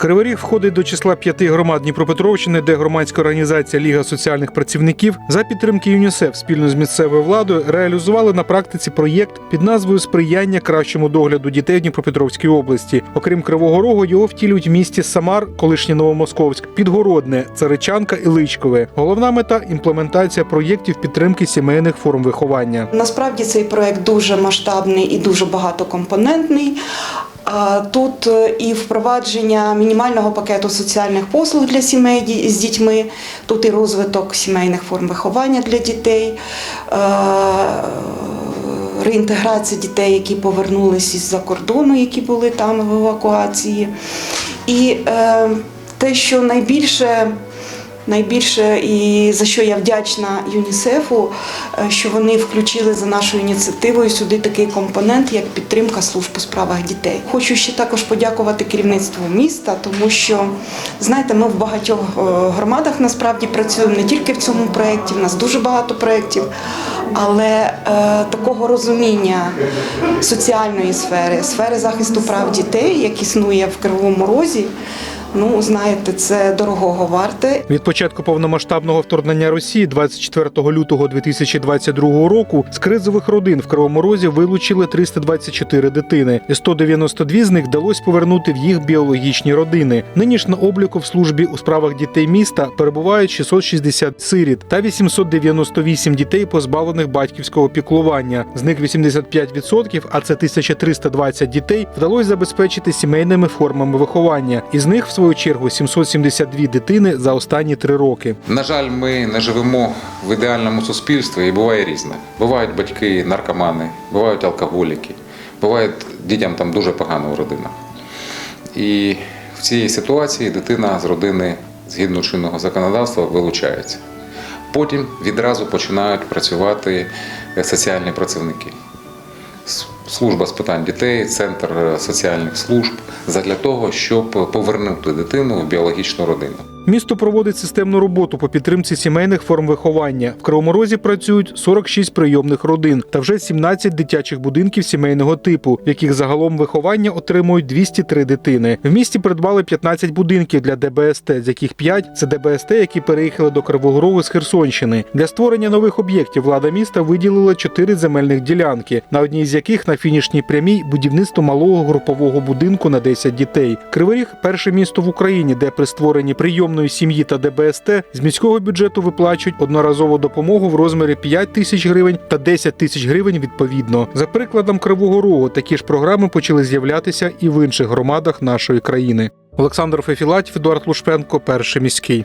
Кривий Ріг входить до числа п'яти громад Дніпропетровщини, де громадська організація Ліга соціальних працівників за підтримки ЮНІСЕФ спільно з місцевою владою реалізували на практиці проєкт під назвою Сприяння кращому догляду дітей в Дніпропетровській області. Окрім Кривого Рогу, його втілюють в місті Самар, колишнє Новомосковськ, Підгородне, Царичанка і Личкове. Головна мета імплементація проєктів підтримки сімейних форм виховання. Насправді цей проект дуже масштабний і дуже багатокомпонентний. Тут е, і впровадження мінімального пакету соціальних послуг для сімей з дітьми, тут і розвиток сімейних форм виховання для дітей, е, реінтеграція дітей, які повернулись із-за кордону, які були там в евакуації. І е, те, що найбільше Найбільше і за що я вдячна ЮНІСЕФу, е, що вони включили за нашою ініціативою сюди такий компонент, як підтримка служб у справах дітей. Хочу ще також подякувати керівництву міста, тому що знаєте, ми в багатьох е, громадах насправді працюємо не тільки в цьому проєкті, в нас дуже багато проєктів, але е, такого розуміння соціальної сфери, сфери захисту прав дітей, як існує в Кривому Розі. Ну, знаєте, це дорогого варте. Від початку повномасштабного вторгнення Росії 24 лютого 2022 року з кризових родин в Кривому Розі вилучили 324 дитини, і 192 з них вдалося повернути в їх біологічні родини. Нині ж на обліку в службі у справах дітей міста перебувають 660 сиріт та 898 дітей, позбавлених батьківського піклування. З них 85%, а це 1320 дітей, вдалося забезпечити сімейними формами виховання. Із них, в свою чергу, 772 дитини за останні три роки. На жаль, ми не живемо в ідеальному суспільстві і буває різне. Бувають батьки наркомани, бувають алкоголіки, буває дітям там дуже погано в родинах. І в цій ситуації дитина з родини згідно чинного законодавства вилучається. Потім відразу починають працювати соціальні працівники. Служба з питань дітей, центр е, соціальних служб задля того, щоб повернути дитину в біологічну родину. Місто проводить системну роботу по підтримці сімейних форм виховання. В Кривому Розі працюють 46 прийомних родин та вже 17 дитячих будинків сімейного типу, в яких загалом виховання отримують 203 дитини. В місті придбали 15 будинків для ДБСТ, з яких 5 – це ДБСТ, які переїхали до Кривого Рогу з Херсонщини. Для створення нових об'єктів влада міста виділила 4 земельних ділянки, на одній з яких на фінішній прямій будівництво малого групового будинку на 10 дітей. Кривий Ріг – перше місто в Україні, де при створенні прийомної сім'ї та ДБСТ з міського бюджету виплачують одноразову допомогу в розмірі 5 тисяч гривень та 10 тисяч гривень відповідно. За прикладом Кривого Рогу такі ж програми почали з'являтися і в інших громадах нашої країни. Олександр Фефілатів, Едуард Лушпенко, перший міський.